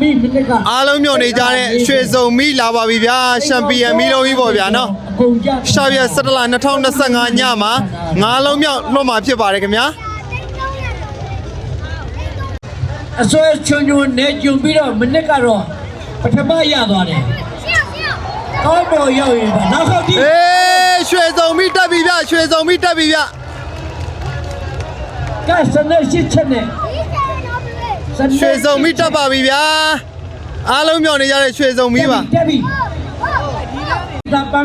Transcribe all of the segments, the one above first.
မိမိနစ်ကအားလုံးမြုံနေကြတဲ့ရွှေစုံမီလာပါပြီဗျာချန်ပီယံမီလုံးကြီးပေါ့ဗျာနော်အကုန်ကြရှာပြက်17လ2025ညမှာငါးလုံးမြောက်လွှတ်မှာဖြစ်ပါတယ်ခင်ဗျာအစွဲချွန်ချွန်နဲ့ဂျုံပြီးတော့မိနစ်ကတော့ပထမရသွားတယ်ကောင်းပေါ်ရောက်ရင်ပါနောက်ခေါက်ကြည့်အေးရွှေစုံမီတက်ပြီဗျရွှေစုံမီတက်ပြီဗျကစနေရှိချက်နဲ့ ရွှေစုံမီတက်ပါပြီဗျာအားလုံးမြုံနေကြတဲ့ရွှေစုံမီပါတက်ပြီ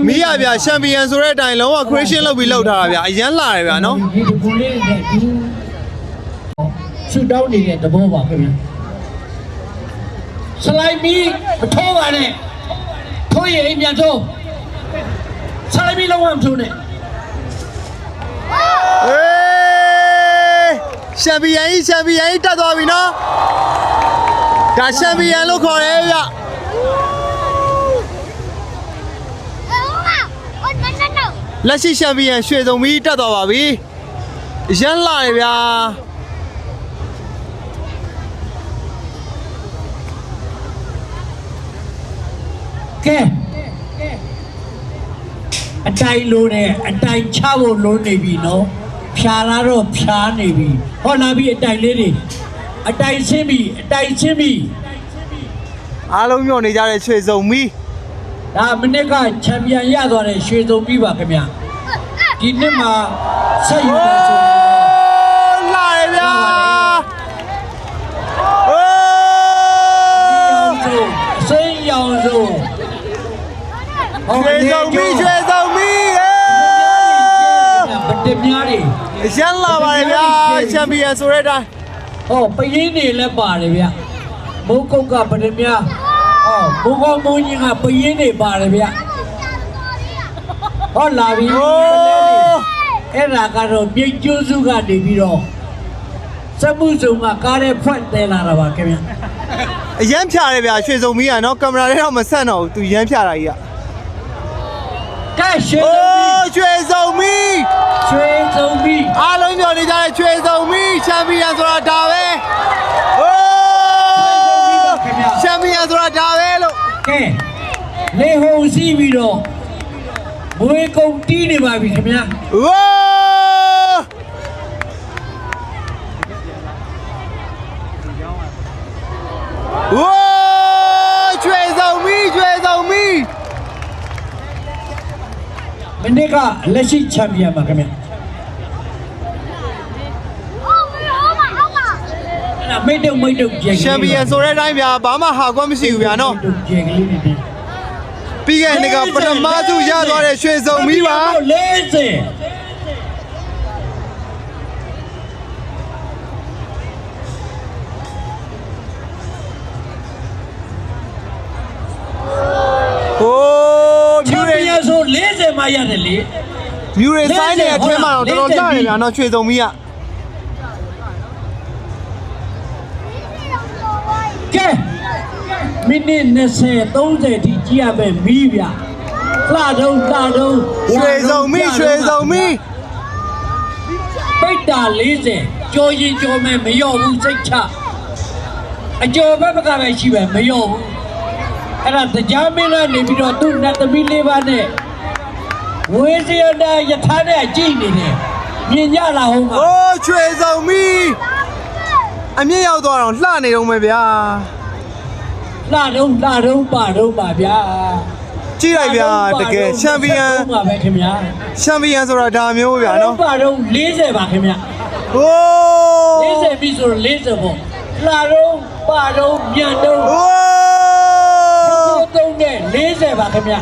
မီးရဗျာချန်ပီယံဆိုတဲ့အတိုင်းလုံးဝ creation လုပ်ပြီးလောက်ထားတာဗျာအရန်လာတယ်ဗျာနော်ဒီဒီကိုလေးနဲ့ဒီဆူတောင်းနေတဲ့သဘောပါခင်ဗျာစလိုက်မီမထိုးပါနဲ့ထိုးရင်အိမ်ပြန်ထိုးစလိုက်မီလုံးဝမထိုးနဲ့အေး ချန်ပီယံကြီးချန်ပီယံကြီးတက်သွားပြီနော်ဒါချန်ပီယံလို့ခေါ်တယ်ဗျလက်ရှိချန်ပီယံရွှေစုံမီတက်သွားပါပြီရမ်းလာတယ်ဗျာကဲအတိုင်လို့နဲ့အတိုင်ချဖို့လုံးနေပြီနော် ဖြာလာတော့ဖြာနေပြီဟောလာပြီအတိုင်လေးတွေအတိုင်ချင်းပြီအတိုင်ချင်းပြီအားလုံးညော့နေကြတဲ့ရွှေစုံမီဒါမနစ်ကချန်ပီယံရသွားတဲ့ရွှေစုံပြီပါခင်ဗျာဒီနှစ်မှာဆက်ယူတယ်ဆိုရင်လာတယ်ဗျာအိုးဆိုအစိမ်းရောင်ဆိုရွှေစုံမီ တွေးရမ်းလာပါတယ်ဗျာချန်ပီယံဆိုတဲ့အတိုင်းဟောပရင်းတွေလည်းပါတယ်ဗျမိုးကုတ်ကဗတက်များဟောမိုးကောင်းမိုးကြီးကပရင်းတွေပါတယ်ဗျဟောလာပြီအိုးအဲ့ဒါကတော့မြိတ်ကျွန်းစုကနေပြီးတော့စက်မှုစုံကကားတဲ့ဖွက်တဲလာတာပါခင်ဗျအရန်ဖြာတယ်ဗျာရွှေစုံမီကနော်ကင်မရာလေးတော့မဆက်တော့ဘူးသူရမ်းဖြာတာကြီးက ကဲရွှေအိုစုံပြီးရွှေစုံမီရွှေစုံပြီအားလုံးညော်နေကြတဲ့ချွေစုံမီချန်ပီယံဆိုတာဒါပဲဟိုးချန်ပီယံဆိုတာဒါပဲလို့ကဲလေဟုန်စီးပြီးတော့မွေးကုန်တီးနေပါပြီခင်ဗျာဝိုးဝိုးချွေစုံမီချွေစုံမီ မနေ့ကလက်ရှိချန်ပီယံပါခင်ဗျာအဲ့ဒါမိတ်တုံမိတ်တုံကျဲကလေးချန်ပီယံဆိုတဲ့အတိုင်းဗျာဘာမှဟာကွက်မရှိဘူးဗျာနော်မိတ်တုံကျဲကလေးတွေဒီပြီးခဲ့တဲ့နေ့ကပထမစုရသွားတဲ့ရွှေစုံမီပါ40 40မှာရတယ်လေမြူရီဆိုင်တဲ့အထက်မှာတော့တော်တော်ကြာတယ်ဗျာနော်ရွှေစုံမီကကဲမိနစ်20 30ထိကြည့်ရမယ်မီးဗျလှတုံးလှတုံးရွှေစုံမီရွှေစုံမီပိတ်တာ40ကြော်ရင်ကြော်မယ်မလျော့ဘူးစိတ်ချအကျော်ဘက်ဘက်ကပဲရှိပဲမလျော့ဘူးအဲ့ဒါတရားမင်းကနေပြီးတော့သူ့နတ်သမီးလေးပါးနဲ့ ဝေးစရတာယထာနဲ့ကြည့်နေတယ်မြင်ကြလားဟုတ်မှာ။အိုးချွေစုံမီအမြင့်ရောက်သွားတော့လှနေတော့မယ်ဗျာလှတုံးလှတုံးပါတုံးပါဗျာ။ကြည့်လိုက်ဗျာတကယ်ချန်ပီယံပါပဲခင်ဗျာချန်ပီယံဆိုတာဒါမျိုးဗျာနော်ပါတုံး40ပါခင်ဗျာ။ဟိုး40ပြီဆိုတော့40ပေါ့လှတုံးပါတုံးမြန်တုံးဟိုးသုံးနဲ့40ပါခင်ဗျ